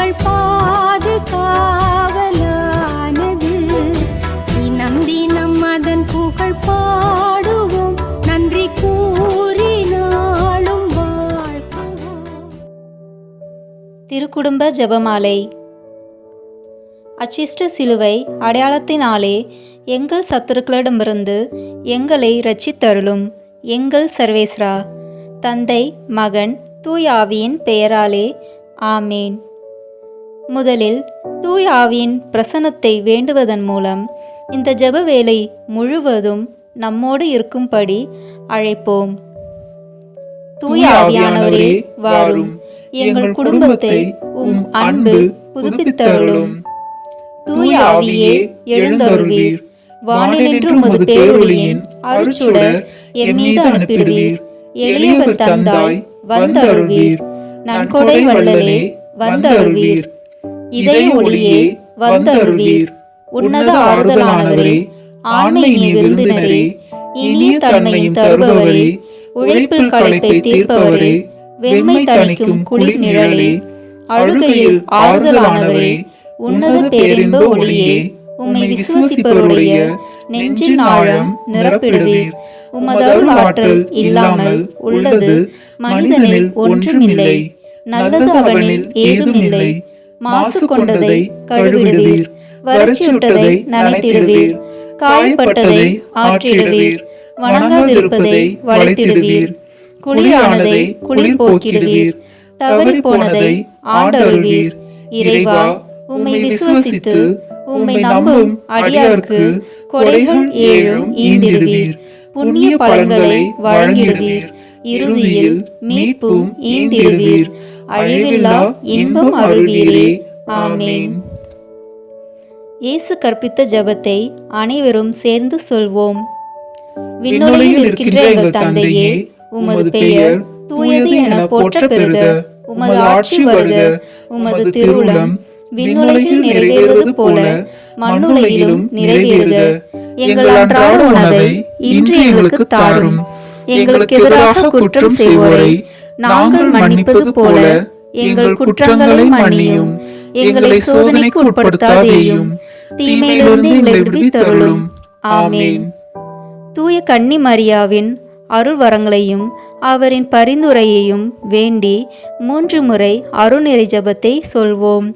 எங்கள் பாதுகாவலானது தினம் தினம் அதன் புகழ் பாடுவோம். நன்றி கூறி நாளும் திருக்குடும்ப ஜெபமாலை. அச்சிஷ்ட சிலுவை அடையாளத்தினாலே எங்கள் சத்துருக்களிடமிருந்து எங்களை இரட்சித்தருளும். எங்கள் சர்வேஸ்ரா தந்தை மகன் தூயாவியின் பெயராலே ஆமேன். முதலில் தூய் ஆவியின் பிரசன்னத்தை வேண்டுவதன் மூலம் இந்த ஜப வேலை முழுவதும் நம்மோடு இருக்கும்படி அழைப்போம். தூய ஆவியானவரே வாரும். எங்கள் குடும்பத்தை உம் அன்பில் புதுப்பித்தருளும். தூய ஆவியே எழுந்தருள்வீர். வானினின்று உமது பேரொளியின் அருச்சுடர் என் மீது அனுப்பிடுவீர். எளியவர் தந்தாய் வந்தருள்வீர். நன்கொடை வள்ளலே வந்தருள்வீர். இதய ஒளியே வந்தருள்வீர் உன்னத ஆறுதலானவரே ஆண்மை நீ விருந்தினரே இனிய தன்மையும் தருபவரே உழைப்பில் களைப்பை தீர்ப்பவரே வெம்மை தணிக்கும் குளிர் நிழலே அழுகையில் ஆறுதலானவரே உன்னத பேரின்ப ஒளியே உம்மை விசுவசிப்பவருடைய நெஞ்சின் ஆழம் நிரப்பிடுவீர். உமது அருள் ஆற்றல் இல்லாமல் உள்ளது மனிதனில் ஒன்றுமில்லை நல்லது அவனில் ஏதுமில்லை மாசு கொண்டதை கழுவிடுவீர். வறட்சியுட்டதை நனைத்திடுவீர். காயப்பட்டதை ஆற்றிடுவீர். வணங்காதிருப்பதை வளைத்திடுவீர். குளிரானதை குளிர் போக்கிடுவீர். தவறி போனதை ஆண்டருள்வீர். இறைவா உம்மை விசுவசித்து உம்மை நம்பும் அடியாருக்கு கொடைகள் ஏழும் ஈந்திடுவீர். புண்ணிய பலன்களை வழங்கிடுவீர். இறுதியில் மீட்பும் ஈந்திடுவீர். அழிவில்லா இன்பம் அருள்வீரே. ஆமேன். இயேசு கற்பித்த ஜெபத்தை அனைவரும் சேர்ந்து சொல்வோம். விண்ணுலகில் இருக்கின்ற எங்கள் தந்தையே உமது பெயர் தூயது என போற்ற பெறுக உமது ஆட்சி வருக. உமது திருவுளம் விண்ணுலகில் நிறைவேறுவது போல மண்ணுலகிலும் நிறைவேறுக. எங்கள் அன்றாட உணவை இன்று எங்களுக்கு தாரும். எங்களுக்கு எதிராக குற்றம் செய்வோரை. நாங்கள் மன்னிப்பது போல எங்கள் குற்றங்களை மன்னியும். எங்களை சோதனைக்கு உட்படுத்தாதேயும். தீமையிலிருந்து எங்களை விடுவித்தருளும். ஆமேன். தூய கன்னி மரியாவின் அருள் வரங்களையும் அவரின் பரிந்துரையையும் வேண்டி மூன்று முறை அருள்நெறி ஜெபத்தை சொல்வோம்.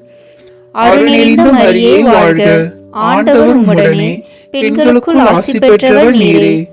அருள் நிறைந்த மரியே வாழ்க. ஆண்டவர் உம்முடனே பெண்களுக்குள் ஆசி பெற்றவர் நீரே.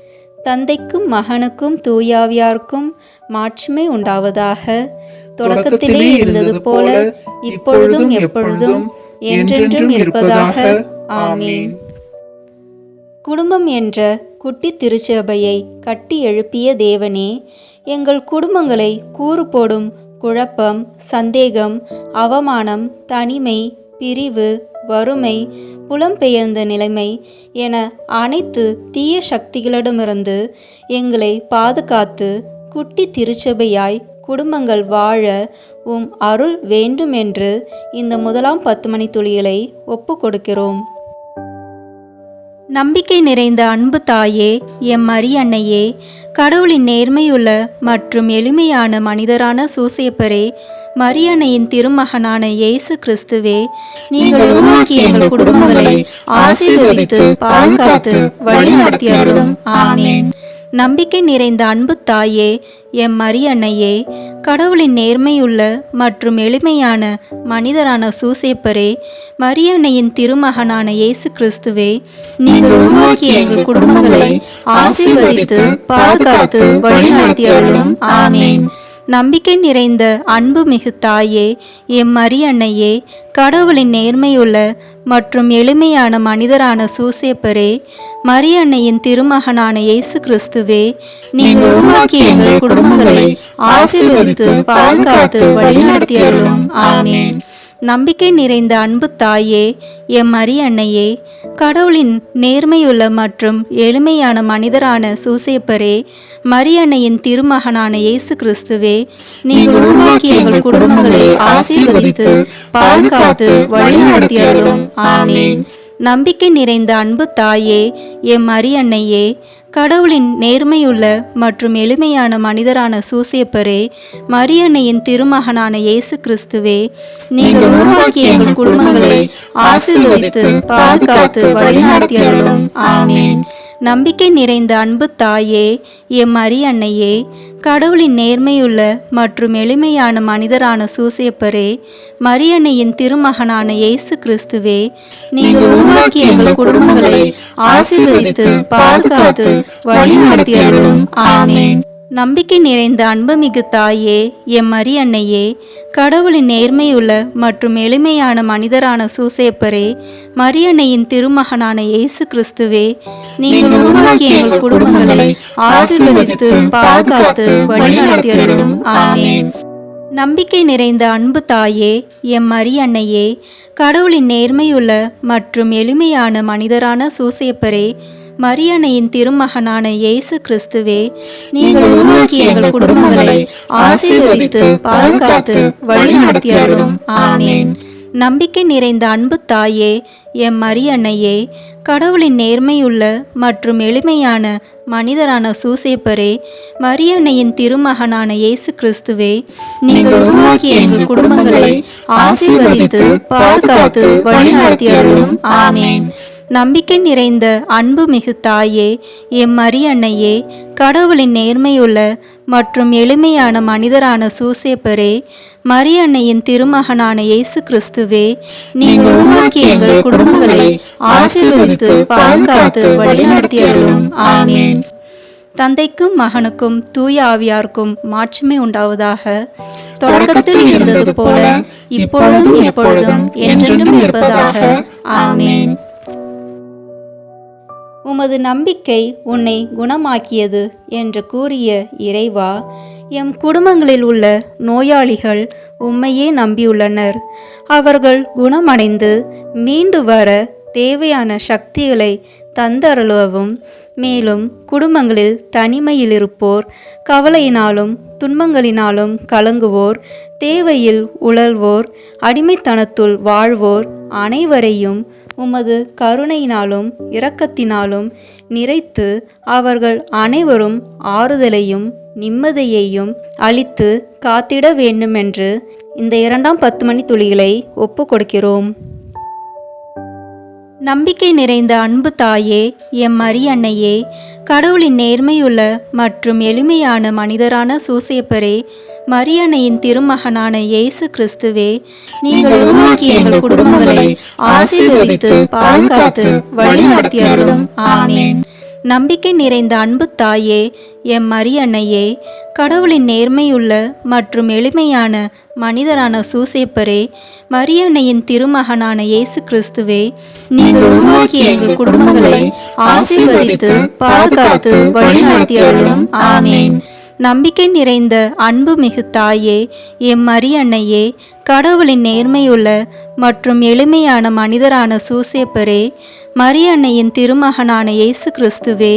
தந்தைக்கும் மகனுக்கும் தூயாவியாருக்கும் மாட்சிமை உண்டாவதாக. தொடக்கத்திலே இருந்தது போல இப்பொழுதும் எப்பொழுதும் என்றென்றும் இருப்பதாக. ஆமேன். குடும்பம் என்ற குட்டி திருச்சபையை கட்டி எழுப்பிய தேவனே எங்கள் குடும்பங்களை கூறு போடும் குழப்பம் சந்தேகம் அவமானம் தனிமை பிரிவு வறுமை புலம்பெயர்ந்த நிலைமை என அனைத்து தீய சக்திகளிடமிருந்து எங்களை பாதுகாத்து குட்டி திருச்சபையாய் குடும்பங்கள் வாழ உம் அருள் வேண்டும் என்று இந்த முதலாம் பத்து மணி துளிகளை ஒப்பு கொடுக்கிறோம் நம்பிக்கை நிறைந்த அன்பு தாயே எம் அரியன்னையே கடவுளின் நேர்மையுள்ள மற்றும் எளிமையான மனிதரான சூசையப்பரே மரியன்னையின் திருமகனான இயேசு கிறிஸ்துவே நீங்கள் உருவாக்கிய எங்கள் குடும்பங்களை ஆசீர்வதித்து பாதுகாத்து வழிநடத்தி அருளும் ஆமேன். நம்பிக்கை நிறைந்த அன்பு தாயே எம் மரியன்னையே கடவுளின் நேர்மையுள்ள மற்றும் எளிமையான மனிதரான சூசேப்பரே மரியன்னையின் திருமகனான இயேசு கிறிஸ்துவே நீங்கள் உருவாக்கிய எங்கள் குடும்பங்களை ஆசீர்வதித்து பாதுகாத்து வழிநடத்தி அருளும் ஆமேன். நம்பிக்கை நிறைந்த அன்பு மிகு தாயே எம் மரியன்னையே கடவுளின் நேர்மையுள்ள மற்றும் எளிமையான மனிதரான சூசேப்பரே மரியன்னையின் திருமகனான இயேசு கிறிஸ்துவே நீங்கள் உருவாக்கிய எங்கள் குடும்பங்களை ஆசீர்வதித்து பாதுகாத்து வழிநடத்தி அருளும் ஆமேன். நம்பிக்கை நிறைந்த அன்பு தாயே எம் மரியன்னையே கடவுளின் நேர்மையுள்ள மற்றும் எளிமையான மனிதரான சூசேப்பரே மரியன்னையின் திருமகனான இயேசு கிறிஸ்துவே நீங்கள் உருவாக்கிய எங்கள் குடும்பங்களை ஆசீர்வதித்து பாதுகாத்து வழிநடத்தி அருளும் ஆமேன். நம்பிக்கை நிறைந்த அன்பு தாயே எம் மரியன்னையே கடவுளின் நேர்மையுள்ள மற்றும் எளிமையான மனிதரான சூசேப்பரே மரியன்னையின் திருமகனான இயேசு கிறிஸ்துவே நீங்கள் உருவாக்கிய எங்கள் குடும்பங்களை ஆசீர்வதித்து பாதுகாத்து வழிநடத்தி அருளும். ஆமேன். நம்பிக்கை நிறைந்த அன்பு தாயே எம் மரியன்னையே கடவுளின் நேர்மையுள்ள மற்றும் எளிமையான மனிதரான சூசேப்பரே மரியன்னையின் திருமகனான இயேசு கிறிஸ்துவே நீங்கள் உருவாக்கிய எங்கள் குடும்பங்களை ஆசீர்வதித்து பாதுகாத்து வழிநடத்தி அருளும் ஆமேன். நம்பிக்கை நிறைந்த அன்புமிகு தாயே எம் மரியன்னையே கடவுளின் நேர்மையுள்ள மற்றும் எளிமையான மனிதரான சூசேப்பரே மரியன்னையின் திருமகனான இயேசு கிறிஸ்துவே நீங்கள் உருவாக்கிய எங்கள் குடும்பங்களை ஆசீர்வதித்து பாதுகாத்து வழிநடத்தி அருளும் ஆமேன். நம்பிக்கை நிறைந்த அன்பு தாயே எம் மரியன்னையே கடவுளின் நேர்மையுள்ள மற்றும் எளிமையான மனிதரான சூசேப்பரே மரியன்னையின் திருமகனான இயேசு கிறிஸ்துவே நீங்கள் உருவாக்கிய எங்கள் குடும்பங்களை ஆசீர்வதித்து பாதுகாத்து வழிநடத்தி அருளும் ஆமேன். நம்பிக்கை நிறைந்த அன்பு தாயே எம் மரியன்னையே கடவுளின் நேர்மையுள்ள மற்றும் எளிமையான மனிதரான சூசேப்பரே மரியன்னையின் திருமகனான இயேசு கிறிஸ்துவே நீங்கள் உருவாக்கிய எங்கள் குடும்பங்களை ஆசீர்வதித்து பாதுகாத்து வழிநடத்தி அருளும் ஆமேன். நம்பிக்கை நிறைந்த அன்பு மிகு தாயே எம் மரியன்னையே கடவுளின் நேர்மையுள்ள மற்றும் எளிமையான மனிதரான சூசேப்பரே மரியன்னையின் திருமகனான இயேசு கிறிஸ்துவே நீங்கள் உருவாக்கிய எங்கள் குடும்பங்களை ஆசீர்வதித்து பாதுகாத்து வழிநடத்தி அருளும் ஆமேன். தந்தைக்கும் மகனுக்கும் தூய ஆவியாருக்கும் மாட்சிமை உண்டாவதாக தொடக்கத்தில் இருந்தது போல இப்பொழுதும் எப்பொழுதும் என்றென்றும் இருப்பதாக. ஆமேன். உமது நம்பிக்கை உன்னை குணமாக்கியது என்று கூறிய இறைவா எம் குடும்பங்களில் உள்ள நோயாளிகள் உம்மையே நம்பியுள்ளனர். அவர்கள் குணமடைந்து மீண்டு வர தேவையான சக்திகளை தந்தருளவும் மேலும் குடும்பங்களில் தனிமையில் இருப்போர் கவலையினாலும் துன்பங்களினாலும் கலங்குவோர் தேவையில் உழல்வோர் அடிமைத்தனத்துள் வாழ்வோர் அனைவரையும் உமது கருணையினாலும் இரக்கத்தினாலும் நிறைத்து அவர்கள் அனைவரும் ஆறுதலையும் நிம்மதியையும் அளித்து காத்திட வேண்டுமென்று இந்த இரண்டாம் பத்து மணி துளிகளை ஒப்பு கொடுக்கிறோம் நம்பிக்கை நிறைந்த அன்பு தாயே எம் அரியன்னையே கடவுளின் நேர்மையுள்ள மற்றும் எளிமையான மனிதரான சூசையப்பரே மரியன்னையின் திருமகனான இயேசு கிறிஸ்துவே நீங்கள் உருவாக்கிய எங்கள் குடும்பங்களை ஆசீர்வதித்து பாதுகாத்து வழிநடத்தி அருளும் ஆமேன். நம்பிக்கை நிறைந்த அன்பு தாயே எம் மரியன்னையே கடவுளின் நேர்மையுள்ள மற்றும் எளிமையான மனிதரான சூசேப்பரே மரியன்னையின் திருமகனான இயேசு கிறிஸ்துவே நீங்கள் உருவாக்கிய எங்கள் குடும்பங்களை ஆசீர்வதித்து பாதுகாத்து வழிநடத்தி அருளும் ஆமேன். நம்பிக்கை நிறைந்த அன்பு மிகு தாயே எம் அரியன்னையே கடவுளின் நேர்மையுள்ள மற்றும் எளிமையான மனிதரான சூசேப்பரே மரியன்னையின் திருமகனான இயேசு கிறிஸ்துவே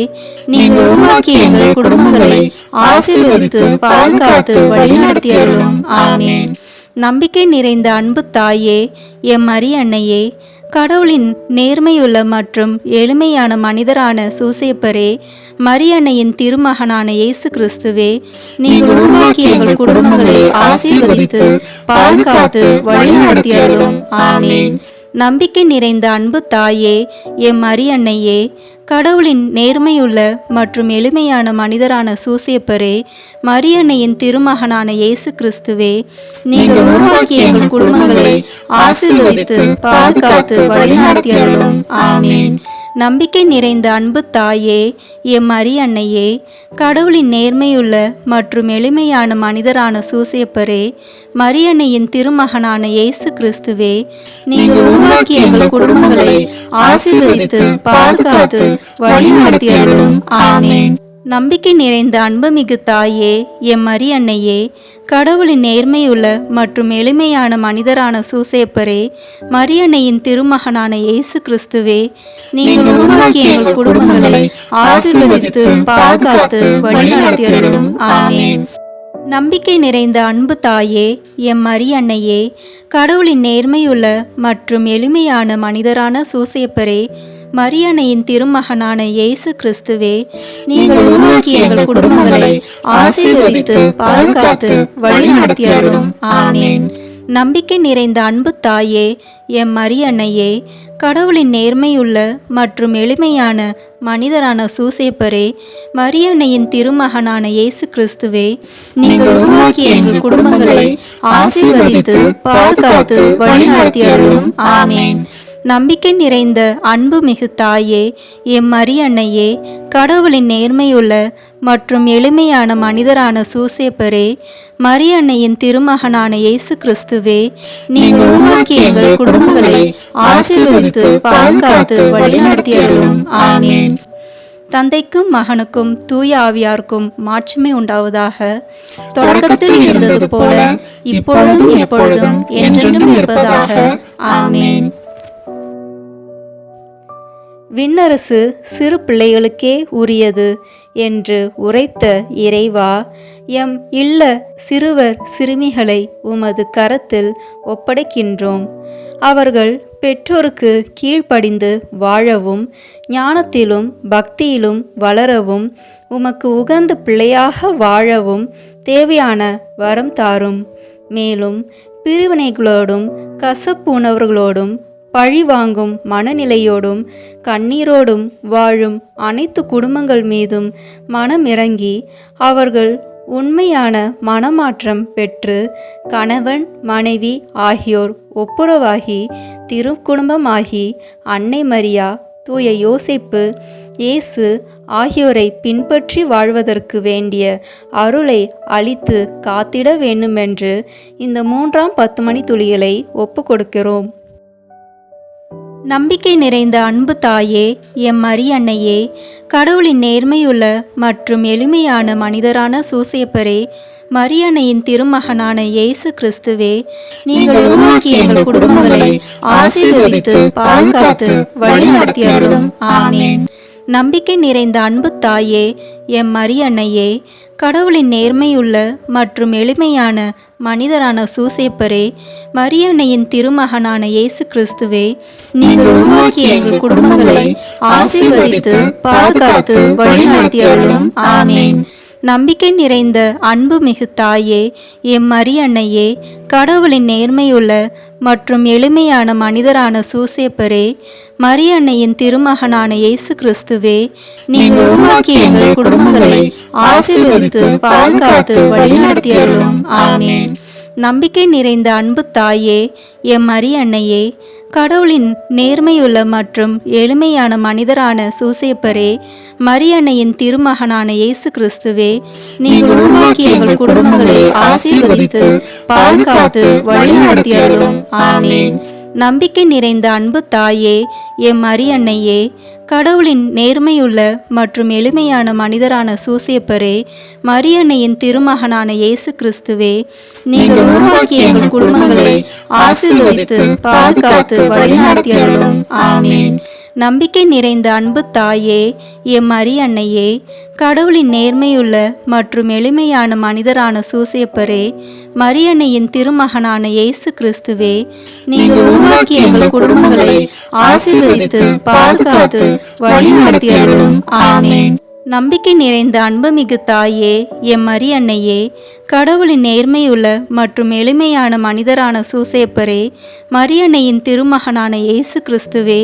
நீங்கள் உருவாக்கிய எங்கள் குடும்பங்களை ஆசீர்வதித்து பாதுகாத்து வழிநடத்தியருளும். ஆமேன். நம்பிக்கை நிறைந்த அன்பு தாயே எம் அரியன்னையே கடவுளின் நேர்மையுள்ள மற்றும் எளிமையான மனிதரான சூசேப்பரே மரியன்னையின் திருமகனான இயேசு கிறிஸ்துவே நீங்கள் உருவாக்கிய எங்கள் குடும்பங்களை ஆசீர்வதித்து பாதுகாத்து வழிநடத்தியருளும். ஆமென். நம்பிக்கை நிறைந்த அன்பு தாயே எம் மரியன்னையே கடவுளின் நேர்மையுள்ள மற்றும் எளிமையான மனிதரான சூசேப்பரே மரியன்னையின் திருமகனான இயேசு கிறிஸ்துவே நீங்கள் உருவாக்கிய எங்கள் குடும்பங்களை ஆசீர்வதித்து பாதுகாத்து வழிநடத்தியருளும் ஆமென். நம்பிக்கை நிறைந்த அன்பு தாயே எம் மரியன்னையே கடவுளின் நேர்மையுள்ள மற்றும் எளிமையான மனிதரான சூசேப்பரே மரியன்னையின் திருமகனான இயேசு கிறிஸ்துவே நீங்கள் உருவாக்கிய எங்கள் குடும்பங்களை ஆசீர்வதித்து பாதுகாத்து வழிநடத்தியருளும் ஆமென். நம்பிக்கை நிறைந்த அன்புமிகு தாயே எம் மரியன்னையே கடவுளின் நேர்மையுள்ள மற்றும் எளிமையான மனிதரான சூசேப்பரே மரியன்னையின் திருமகனான இயேசு கிறிஸ்துவே நீங்கள் உருவாக்கிய எங்கள் குடும்பங்களை ஆசீர்வதித்து பாதுகாத்து வழிநடத்தியருளும் ஆமென். நம்பிக்கை நிறைந்த அன்பு தாயே எம் மரியன்னையே கடவுளின் நேர்மையுள்ள மற்றும் எளிமையான மனிதரான சூசேப்பரே மரியன்னையின் திருமகனான இயேசு கிறிஸ்துவே நீங்கள் உருவாக்கிய எங்கள் குடும்பங்களை ஆசீர்வதித்து பாதுகாத்து வழிநடத்தியருளும் ஆமென். நம்பிக்கை நிறைந்த அன்பு தாயே எம் மரியன்னையே கடவுளின் நேர்மையுள்ள மற்றும் எளிமையான மனிதரான சூசேப்பரே மரியன்னையின் திருமகனான இயேசு கிறிஸ்துவே நீங்கள் உருவாக்கிய எங்கள் குடும்பங்களை ஆசீர்வதித்து பாதுகாத்து வழிநடத்தியருளும் ஆமென். நம்பிக்கை நிறைந்த அன்பு மிகு தாயே எம் மரியன்னையே கடவுளின் நேர்மையுள்ள மற்றும் எளிமையான மனிதரான சூசேப்பரே மரியன்னையின் திருமகனான இயேசு கிறிஸ்துவே நீங்கள் உருவாக்கிய எங்கள் குடும்பங்களை ஆசீர்வதித்து பாதுகாத்து வழிநடத்தியருளும். ஆமென். தந்தைக்கும் மகனுக்கும் தூய ஆவியாருக்கும் மாட்சிமை உண்டாவதாக. தொடக்கத்தில் இருந்தது போல இப்பொழுதும் எப்பொழுதும் என்றென்றும் இருப்பதாக. ஆமென். விண்ணரசு சிறு பிள்ளைகளுக்கே உரியது என்று உரைத்த இறைவா எம் இல்ல சிறுவர் சிறுமிகளை உமது கரத்தில் ஒப்படைக்கின்றோம். அவர்கள் பெற்றோருக்கு கீழ்ப்படிந்து வாழவும் ஞானத்திலும் பக்தியிலும் வளரவும் உமக்கு உகந்த பிள்ளையாக வாழவும் தேவையான வரம் தாரும். மேலும் பிரிவினைகளோடும் கசப்பு உணவர்களோடும் பழி வாங்கும் மனநிலையோடும் கண்ணீரோடும் வாழும் அனைத்து குடும்பங்கள் மீதும் மனம் இறங்கி அவர்கள் உண்மையான மனமாற்றம் பெற்று கணவன் மனைவி ஆகியோர் ஒப்புரவாகி திருக்குடும்பமாகி அன்னை மரியா தூய யோசிப்பு இயேசு ஆகியோரை பின்பற்றி வாழ்வதற்கு வேண்டிய அருளை அளித்து காத்திட வேண்டுமென்று இந்த மூன்றாம் பத்து மணி துளிகளை ஒப்பு கொடுக்கிறோம் நம்பிக்கை நிறைந்த அன்பு தாயே எம் மரியன்னையே கடவுளின் நேர்மையுள்ள மற்றும் எளிமையான மனிதரான சூசேப்பரே மரியன்னையின் திருமகனான இயேசு கிறிஸ்துவே நீங்கள் உருவாக்கிய எங்கள் குடும்பங்களை ஆசீர்வதித்து பாதுகாத்து வழிநடத்தியருளும். ஆமென். நம்பிக்கை நிறைந்த அன்பு தாயே எம் மரியன்னையே கடவுளின் நேர்மையுள்ள மற்றும் எளிமையான மனிதரான சூசேப்பரே மரியன்னையின் திருமகனான இயேசு கிறிஸ்துவே நீங்கள் உருவாக்கிய எங்கள் குடும்பங்களை ஆசீர்வதித்து பாதுகாத்து வழிநடத்தியவர்களும். ஆமேன். நம்பிக்கை நிறைந்த அன்பு மிகு தாயே எம் மரியன்னையே கடவுளின் நேர்மையுள்ள மற்றும் எளிமையான மனிதரான சூசேப்பரே மரியன்னையின் திருமகனான இயேசு கிறிஸ்துவே நீங்கள் உருவாக்கிய எங்கள் குடும்பங்களை ஆசீர்வதித்து பாதுகாத்து வழிநடத்தியருளும். ஆமென். நம்பிக்கை நிறைந்த அன்பு தாயே எம் மரியன்னையே கடவுளின் நேர்மையுள்ள மற்றும் எளிமையான மனிதரான சூசேப்பரே மரியன்னையின் திருமகனான இயேசு கிறிஸ்துவே நீங்கள் உருவாக்கிய எங்கள் குடும்பங்களை ஆசீர்வதித்து பாதுகாத்து வழிநடத்தியருளும். ஆமென். நம்பிக்கை நிறைந்த அன்பு தாயே எம் மரியன்னையே கடவுளின் நேர்மையுள்ள மற்றும் எளிமையான மனிதரான சூசியப்பரே மரியன்னையின் திருமகனான இயேசு கிறிஸ்துவே நீங்கள் உருவாக்கிய எங்கள் குடும்பங்களை ஆசீர்வதித்து பாதுகாத்து வழிநடத்தியருளும் ஆமீன். நம்பிக்கை நிறைந்த அன்பு தாயே எம் மரியன்னையே கடவுளின் நேர்மையுள்ள மற்றும் எளிமையான மனிதரான சூசியப்பரே மரியன்னையின் திருமகனான இயேசு கிறிஸ்துவே நீங்கள் உருவாக்கிய எங்கள் குடும்பங்களை ஆசீர்வதித்து பாதுகாத்து வழிநடத்தியருளும் ஆமீன். நம்பிக்கை நிறைந்த அன்புமிகு தாயே எம் மரியன்னையே கடவுளின் நேர்மையுள்ள மற்றும் எளிமையான மனிதரான சூசேப்பரே மரியன்னையின் திருமகனான இயேசு கிறிஸ்துவே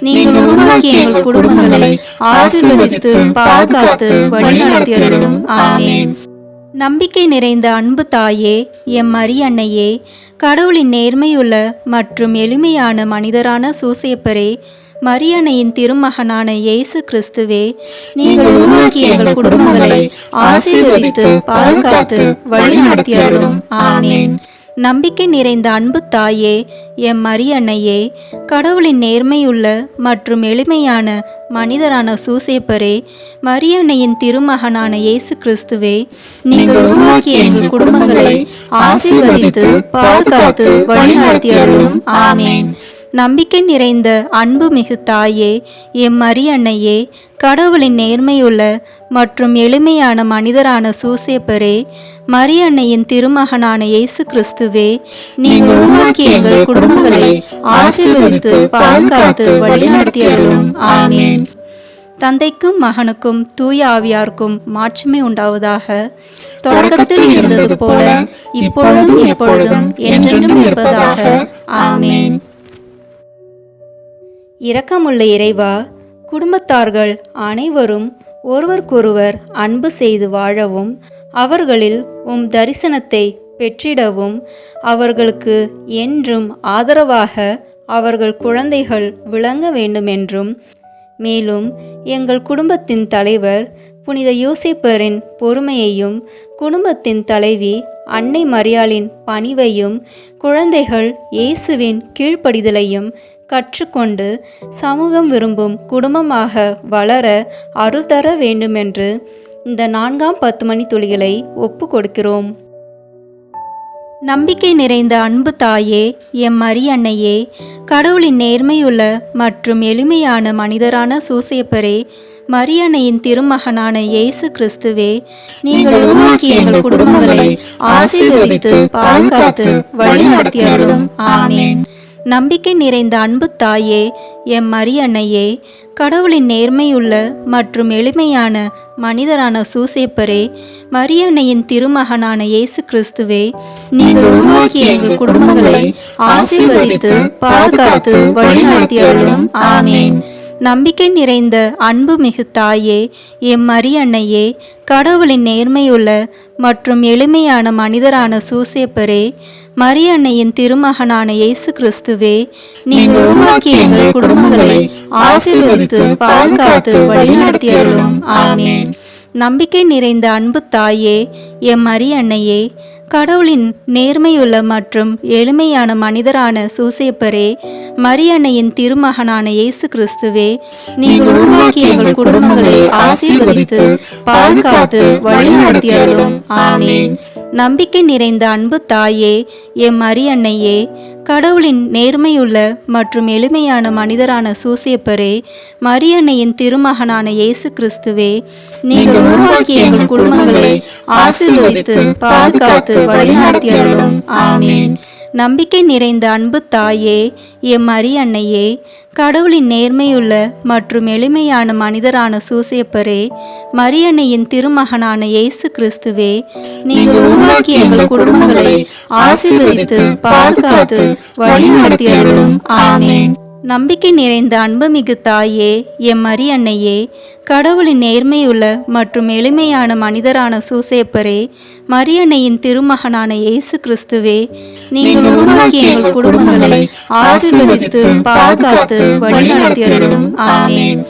நீங்கள் உருவாக்கிய எங்கள் குடும்பங்களை ஆசீர்வதித்து பாதுகாத்து வழிநடத்தியருளும். ஆமீன். நம்பிக்கை நிறைந்த அன்பு தாயே எம் மரியன்னையே கடவுளின் நேர்மையுள்ள மற்றும் எளிமையான மனிதரான சூசேப்பரே மரியன்னையின் திருமகனான இயேசு கிறிஸ்துவே நீங்கள் உருவாக்கிய எங்கள் குடும்பங்களை ஆசீர்வதித்து பாதுகாத்து வழிநடத்தியருளும். ஆமீன். நம்பிக்கை நிறைந்த அன்பு தாயே எம் மரியன்னையே கடவுளின் நேர்மையுள்ள மற்றும் எளிமையான மனிதரான சூசேப்பரே மரியன்னையின் திருமகனான இயேசு கிறிஸ்துவே நீங்கள் உருவாக்கிய எங்கள் குடும்பங்களை ஆசீர்வதித்து பாதுகாத்து வழிநடத்தியருளும். ஆமீன். நம்பிக்கை நிறைந்த அன்பு மிகு தாயே எம் மரியன்னையே கடவுளின் நேர்மையுள்ள மற்றும் எளிமையான மனிதரான சூசேப்பரே மரியன்னையின் திருமகனான இயேசு கிறிஸ்துவே நீங்கள் உருவாக்கிய எங்கள் குடும்பங்களை ஆசீர்வதித்து பாதுகாத்து வழிநடத்தியருளும். ஆமீன். தந்தைக்கும் மகனுக்கும் தூய ஆவியாருக்கும் மாட்சிமை உண்டாவதாக. தொடக்கத்தில் இருந்தது போல இப்பொழுதும் எப்பொழுதும் என்றென்றும் இருப்பதாக. ஆமீன். இரக்கமுள்ள இறைவா குடும்பத்தார்கள் அனைவரும் ஒருவருக்கொருவர் அன்பு செய்து வாழவும் அவர்களில் உம் தரிசனத்தை பெற்றிடவும் அவர்களுக்கு என்றும் ஆதரவாக அவர்கள் குழந்தைகள் விளங்க வேண்டுமென்றும். மேலும் எங்கள் குடும்பத்தின் தலைவர் புனித யோசிப்பரின் பொறுமையையும் குடும்பத்தின் தலைவி அன்னை மரியாளின் பணிவையும் குழந்தைகள் இயேசுவின் கீழ்ப்படிதலையும் கற்றுக்கொண்டு சமூகம் விரும்பும் குடும்பமாக வளர அருள் தர வேண்டுமென்று இந்த நான்காம் பத்து மணி துளிகளை ஒப்பு கொடுக்கிறோம். நம்பிக்கை நிறைந்த அன்பு தாயே எம் மரியன்னையே கடவுளின் நேர்மையுள்ள மற்றும் எளிமையான மனிதரான சூசேப்பரே மரியன்னையின் திருமகனான இயேசு கிறிஸ்துவே நீங்கள் உருவாக்கிய எங்கள் குடும்பங்களை ஆசீர்வதித்து பாதுகாத்து வழிநடத்தியருளும் ஆமீன். நம்பிக்கை நிறைந்த அன்பு தாயே எம் மரியன்னையே கடவுளின் நேர்மையுள்ள மற்றும் எளிமையான மனிதரான சூசேப்பரே மரியன்னையின் திருமகனான இயேசு கிறிஸ்துவே நீங்கள் உருவாக்கிய எங்கள் குடும்பங்களை ஆசீர்வதித்து பாதுகாத்து வழிநடத்தியருளும் ஆமீன். நம்பிக்கை நிறைந்த அன்பு மிகு தாயே எம் அரியன்னையே கடவுளின் நேர்மையுள்ள மற்றும் எளிமையான மனிதரான சூசேப்பரே மரியன்னையின் திருமகனான இயேசு கிறிஸ்துவே நீங்கள் உருவாக்கிய எங்கள் குடும்பங்களை ஆசீர்வதித்து பாதுகாத்து வழிநடத்தியருளும். ஆமீன். நம்பிக்கை நிறைந்த அன்பு தாயே எம் அரியன்னையே கடவுளின் நேர்மையுள்ள மற்றும் எளிமையான மனிதரான சூசேப்பரே மரியன்னையின் திருமகனான இயேசு கிறிஸ்துவே நீங்கள் உருவாக்கிய எங்கள் குடும்பங்களை ஆசீர்வதித்து பாதுகாத்து வழிநடத்தியருளும். ஆமீன். நம்பிக்கை நிறைந்த அன்பு தாயே எம் மரியன்னையே கடவுளின் நேர்மையுள்ள மற்றும் எளிமையான மனிதரான சூசியப்பரே மரியன்னையின் திருமகனான இயேசு கிறிஸ்துவே நீங்கள் உருவாக்கிய எங்கள் குடும்பங்களை ஆசீர்வதித்து பாதுகாத்து வழிநடத்தியருளும் ஆமீன். நம்பிக்கை நிறைந்த அன்பு தாயே எம் மரியன்னையே கடவுளின் நேர்மையுள்ள மற்றும் எளிமையான மனிதரான சூசேப்பரே மரியன்னையின் திருமகனான இயேசு கிறிஸ்துவே நீங்கள் உருவாக்கிய எங்கள் குடும்பங்களை ஆசீர்வதித்து பாதுகாத்து வழிநடத்தியருளும் ஆமீன். நம்பிக்கை நிறைந்த அன்புமிகு தாயே எம் மரியன்னையே கடவுளின் நேர்மையுள்ள மற்றும் எளிமையான மனிதரான சூசேப்பரே மரியன்னையின் திருமகனான இயேசு கிறிஸ்துவே நீங்கள் உருவாக்கிய எங்கள் குடும்பங்களை ஆசீர்வதித்து பாதுகாத்து வழிநடத்தியருளும். ஆமீன்.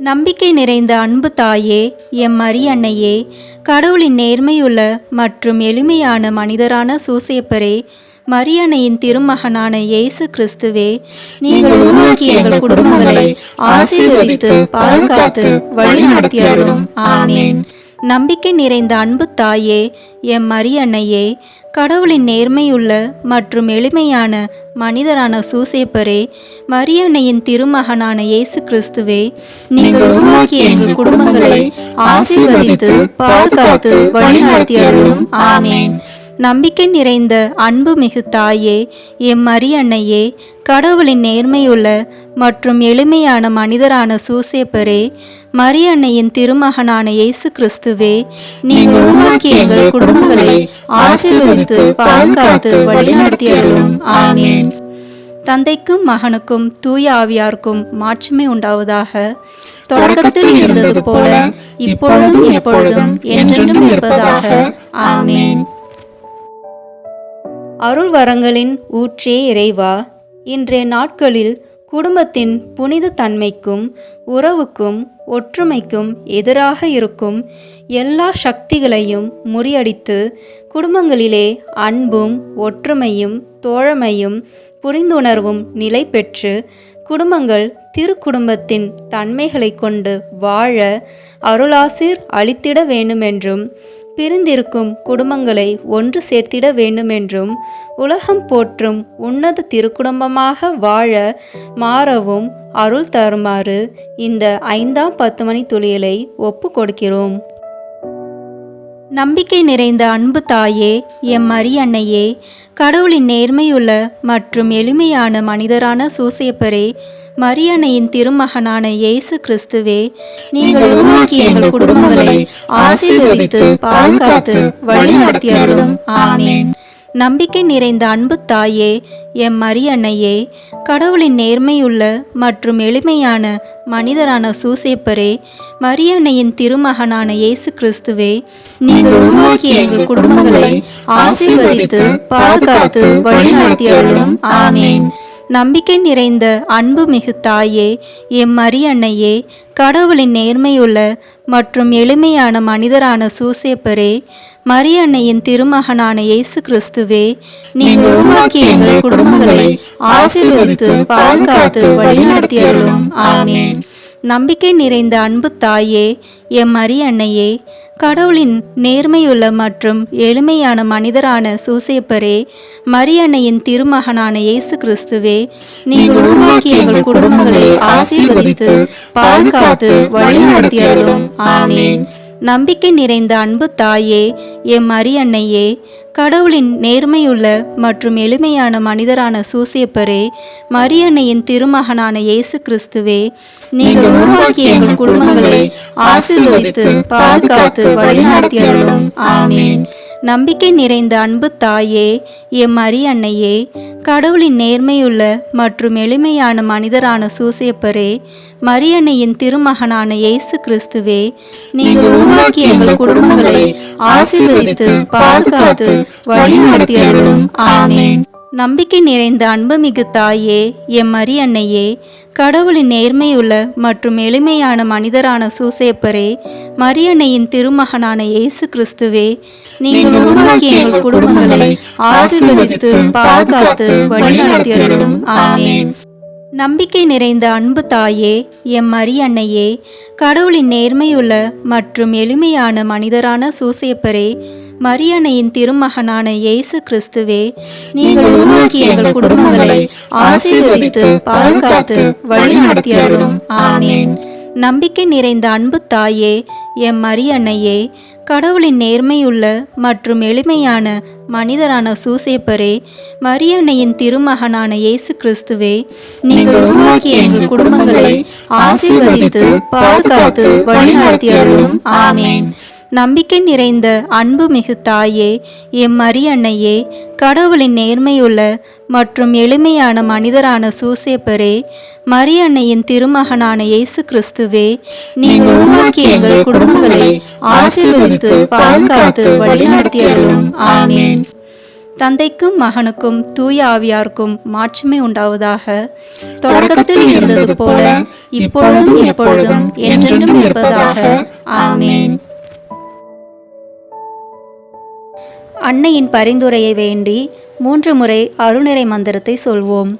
நம்பிக்கை நிறைந்த அன்பு தாயே எம் மரியன்னையே கடவுளின் நேர்மையுள்ள மற்றும் எளிமையான மனிதரான சூசேப்பரே மரியன்னையின் திருமகனான இயேசு கிறிஸ்துவே நீங்கள் உருவாக்கிய எங்கள் குடும்பங்களை ஆசீர்வதித்து பாதுகாத்து வழிநடத்தி அருளும் ஆமீன். நம்பிக்கை நிறைந்த அன்பு தாயே எம் மரியன்னையே கடவுளின் நேர்மையுள்ள மற்றும் எளிமையான மனிதரான சூசேப்பரே மரியன்னையின் திருமகனான இயேசு கிறிஸ்துவே நீங்கள் உருவாக்கிய எங்கள் குடும்பங்களை ஆசீர்வதித்து பாதுகாத்து வழிநடத்தி அருளும் ஆமீன். நம்பிக்கை நிறைந்த அன்பு மிகு தாயே எம் மரியன்னையே கடவுளின் நேர்மையுள்ள மற்றும் எளிமையான மனிதரான சூசேப்பரே மரியன்னையின் திருமகனான இயேசு கிறிஸ்துவே நீங்கள் உருவாக்கிய எங்கள் குடும்பங்களை ஆசீர்வதித்து பாதுகாத்து வழிநடத்தி அருளும் ஆமீன். தந்தைக்கும் மகனுக்கும் தூய ஆவியாருக்கும் மாட்சிமை உண்டாவதாக. தொடக்கத்தில் இருந்தது போல இப்பொழுதும் எப்பொழுதும் என்றென்றும் இருப்பதாக. ஆமீன். அருள் வரங்களின் ஊற்றே இறைவா. இன்றைய நாட்களில் குடும்பத்தின் புனித தன்மைக்கும் உறவுக்கும் ஒற்றுமைக்கும் எதிராக இருக்கும் எல்லா சக்திகளையும் முறியடித்து குடும்பங்களிலே அன்பும் ஒற்றுமையும் தோழமையும் புரிந்துணர்வும் நிலை பெற்று குடும்பங்கள் திருக்குடும்பத்தின் தன்மைகளை கொண்டு வாழ அருளாசிர் அளித்திட வேண்டுமென்றும் பிரிந்திருக்கும் குடும்பங்களை ஒன்று சேர்த்திட வேண்டுமென்றும் உலகம் போற்றும் உன்னத திருக்குடும்பமாக வாழ மாறவும் அருள் தருமாறு இந்த ஐந்தாம் பத்து மணி துளியலை ஒப்பு கொடுக்கிறோம். நம்பிக்கை நிறைந்த அன்பு தாயே எம் அரியன்னையே கடவுளின் நேர்மையுள்ள மற்றும் எளிமையான மனிதரான சூசையப்பரே மரியன்னையின் திருமகனான இயேசு கிறிஸ்துவே நீங்கள் உருவாக்கிய எங்கள் குடும்பங்களை ஆசீர்வதித்து பாதுகாத்து வழிநடத்தி அருளும் ஆமீன். நம்பிக்கை நிறைந்த அன்பு தாயே எம் மரியன்னையே கடவுளின் நேர்மையுள்ள மற்றும் எளிமையான மனிதரான சூசேப்பரே மரியன்னையின் திருமகனான இயேசு கிறிஸ்துவே நீங்கள் உருவாக்கிய எங்கள் குடும்பங்களை ஆசீர்வதித்து பாதுகாத்து வழிநடத்தி அருளும் ஆமீன். நம்பிக்கை நிறைந்த அன்பு மிகு தாயே எம் மரியன்னையே கடவுளின் நேர்மையுள்ள மற்றும் எளிமையான மனிதரான சூசேப்பரே மரியன்னையின் திருமகனான இயேசு கிறிஸ்துவே நீங்கள் உருவாக்கிய எங்கள் குடும்பங்களை ஆசீர்வதித்து பாதுகாத்து வழிநடத்தி அருளும் ஆமீன். நம்பிக்கை நிறைந்த அன்பு தாயே எம் மரியன்னையே கடவுளின் நேர்மையுள்ள மற்றும் எளிமையான மனிதரான சூசேப்பரே மரியன்னையின் திருமகனான இயேசு கிறிஸ்துவே நீங்கள் உருவாக்கிய எங்கள் குடும்பங்களை ஆசீர்வதித்து பாதுகாத்து வழிநடத்தி அருளும் ஆமீன். நம்பிக்கை நிறைந்த அன்பு தாயே எம் மரியன்னையே கடவுளின் நேர்மையுள்ள மற்றும் எளிமையான மனிதரான சூசியப்பரே மரியன்னையின் திருமகனான இயேசு கிறிஸ்துவே நீங்கள் உருவாக்கிய எங்கள் குடும்பங்களை ஆசீர்வதித்து பாதுகாத்து வழிநடத்தி அருளும். ஆமீன். நம்பிக்கை நிறைந்த அன்பு தாயே எம் மரியன்னையே கடவுளின் நேர்மையுள்ள மற்றும் எளிமையான மனிதரான சூசேப்பரே மரியன்னையின் திருமகனான இயேசு கிறிஸ்துவே நீங்கள் உருவாக்கிய எங்கள் குடும்பங்களை ஆசீர்வதித்து பாதுகாத்து வழிநடத்தி அருளும். ஆமீன். நம்பிக்கை நிறைந்த அன்புமிகு தாயே எம் மரியன்னையே கடவுளின் நேர்மையுள்ள மற்றும் எளிமையான மனிதரான சூசேப்பரே மரியன்னையின் திருமகனான இயேசு கிறிஸ்துவே நீங்கள் உருவாக்கிய எங்கள் குடும்பங்களை ஆசீர்வதித்து பாதுகாத்து வழிநடத்தி அருளும் ஆமீன். நம்பிக்கை நிறைந்த அன்பு தாயே எம் மரியன்னையே கடவுளின் நேர்மையுள்ள மற்றும் எளிமையான மனிதரான சூசேப்பரே மரியன்னையின் திருமகனான இயேசு கிறிஸ்துவே நீங்கள் உருவாக்கிய எங்கள் குடும்பங்களை ஆசீர்வதித்து பாதுகாத்து வழிநடத்தி அருளும் ஆமீன். நம்பிக்கை நிறைந்த அன்பு தாயே எம் மரியன்னையே கடவுளின் நேர்மையுள்ள மற்றும் எளிமையான மனிதரான சூசேப்பரே மரியன்னையின் திருமகனான இயேசு கிறிஸ்துவே நீங்கள் உருவாக்கிய எங்கள் குடும்பங்களை ஆசீர்வதித்து பாதுகாத்து வழிநடத்தி அருளும் ஆமீன். நம்பிக்கை நிறைந்த அன்பு மிகு தாயே எம் மரியன்னையே கடவுளின் நேர்மையுள்ள மற்றும் எளிமையான மனிதரான சூசேப்பரே மரியன்னையின் திருமகனான இயேசு கிறிஸ்துவே நீங்கள் உருவாக்கிய எங்கள் குடும்பங்களை ஆசீர்வதித்து பாதுகாத்து வழிநடத்தி அருளும் ஆமீன். தந்தைக்கும் மகனுக்கும் தூய ஆவியாருக்கும் மாட்சிமை உண்டாவதாக. தொடக்கத்தில் இருந்தது போல இப்பொழுதும் எப்பொழுதும் என்றென்றும் இருப்பதாக. ஆமீன். அன்னையின் பரிந்துரையை வேண்டி மூன்று முறை அருணிறை மந்திரத்தை சொல்வோம்.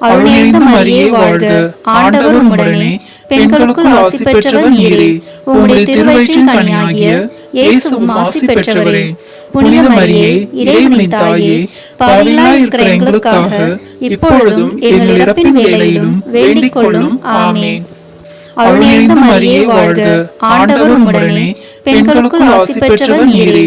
அருள்நேர்ந்த மரியே வாழ்க. ஆண்டவர் உம்முடனே பெண்களுக்குள் ஆசி பெற்றவர் நீரே. உம்முடைய திருவயிற்றின் கனியாகிய இயேசுவும் ஆசி பெற்றவரே. புனித மரியே இறைவனின் தாயே பாவிகளாய் இருக்கிற எங்களுக்காக இப்பொழுதும் எங்கள் இறப்பின் வேளையிலும் வேண்டிக் கொள்ளும் ஆமென். அருள்நேர்ந்த மரியே வாழ்க. ஆண்டவர் உம்முடனே பெண்களுக்குள் ஆசி பெற்றவர் நீரே.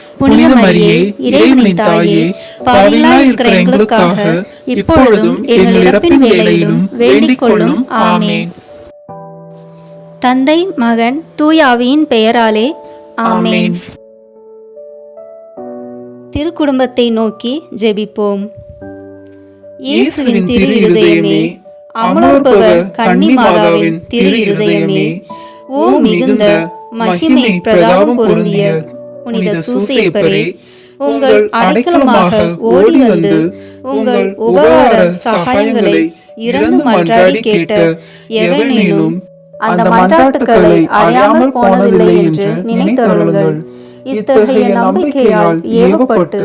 புனித மரியே இறைவனின் தாயே பாவிகளாய் இருக்கிற எங்களுக்காக இப்பொழுதும் எங்கள் இறப்பின் வேளையிலும் வேண்டிக் கொள்ளும் ஆமென். தந்தை மகன் தூயாவியின் பெயராலே ஆமென். திருக்குடும்பத்தை நோக்கி ஜெபிப்போம். இயேசுவின் திரு இருதயமே அமலோற்பவ கன்னி மாதாவின் திரு இருதயமே ஓ மிகுந்த மகிமை பிரதாபம் பொருந்திய புனித சூசையப்பரே உங்கள் அடைக்கலமாக ஓடி வந்து உங்கள் உபகார சகாயங்களை இறந்து மன்றாடி கேட்ட எவனேனும் அந்த மன்றாட்டுக்களை அறியாமல் போனதில்லை என்று நினைத்தருளுங்கள். இத்தகைய நம்பிக்கையால் ஏவப்பட்டு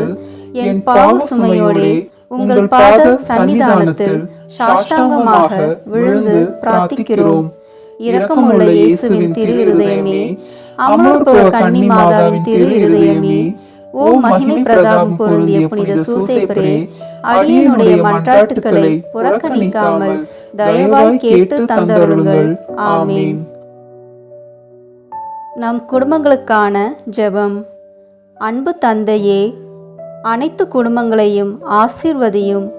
என் பாவ சுமையோடே உங்கள் பாத சன்னிதானத்தில் சாஷ்டாங்கமாக விழுந்து பிரார்த்திக்கிறோம். இரக்கமுள்ள இயேசுவின் திரு இருதயமே அமலோற்பவ கன்னி மாதாவின் திரு இருதயமே ஓ மகிமை பிரதாபம் பொருந்திய புனித சூசைப்பரே அடியனுடைய மன்றாட்டுக்களை புறக்கணிக்காமல் தயவாய் கேட்டு தந்தருளுங்கள். ஆமீன். நம் குடும்பங்களுக்கான ஜெபம். அன்பு தந்தையே அனைத்து குடும்பங்களையும் ஆசீர்வதியும்.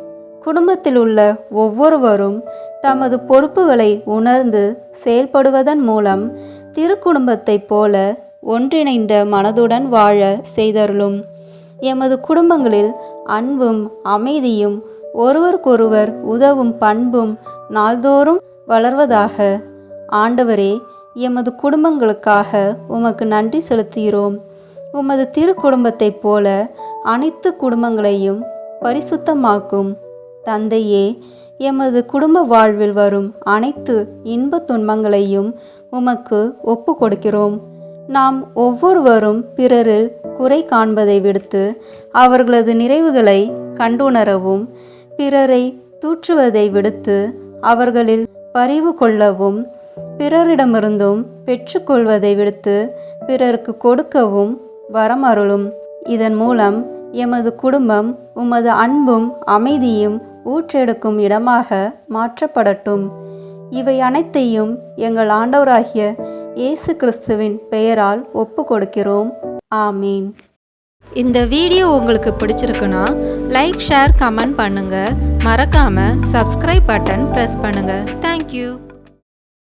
குடும்பத்தில் உள்ள ஒவ்வொருவரும் தமது பொறுப்புகளை உணர்ந்து செயல்படுவதன் மூலம் திருக்குடும்பத்தைப் போல ஒன்றிணைந்த மனதுடன் வாழ செய்தருளும். எமது குடும்பங்களில் அன்பும் அமைதியும் ஒருவருக்கொருவர் உதவும் பண்பும் நாள்தோறும் வளர்வதாக ஆண்டவரே எமது குடும்பங்களுக்காக உமக்கு நன்றி செலுத்துகிறோம். உமது திருக்குடும்பத்தைப் போல அனைத்து குடும்பங்களையும் பரிசுத்தமாக்கும் தந்தையே எமது குடும்ப வாழ்வில் வரும் அனைத்து இன்ப துன்பங்களையும் உமக்கு ஒப்பு கொடுக்கிறோம் நாம் ஒவ்வொருவரும் பிறரில் குறை காண்பதை விடுத்து அவர்களது நிறைவுகளை கண்டுணரவும் பிறரை தூற்றுவதை விடுத்து அவர்களில் பரிவு கொள்ளவும் பிறரிடமிருந்தும் பெற்றுக்கொள்வதை விடுத்து பிறருக்கு கொடுக்கவும் வரமருளும். இதன் மூலம் எமது குடும்பம் உமது அன்பும் அமைதியும் ஊற்றெடுக்கும் இடமாக மாற்றப்படட்டும். இவை அனைத்தையும் எங்கள் ஆண்டவராகிய இயேசு கிறிஸ்துவின் பெயரால் ஒப்பு கொடுக்கிறோம் ஆமீன். இந்த வீடியோ உங்களுக்கு பிடிச்சிருக்குன்னா லைக் ஷேர் கமெண்ட் பண்ணுங்கள் மறக்காமல் சப்ஸ்கிரைப் பட்டன் ப்ரெஸ் பண்ணுங்கள் தேங்க்யூ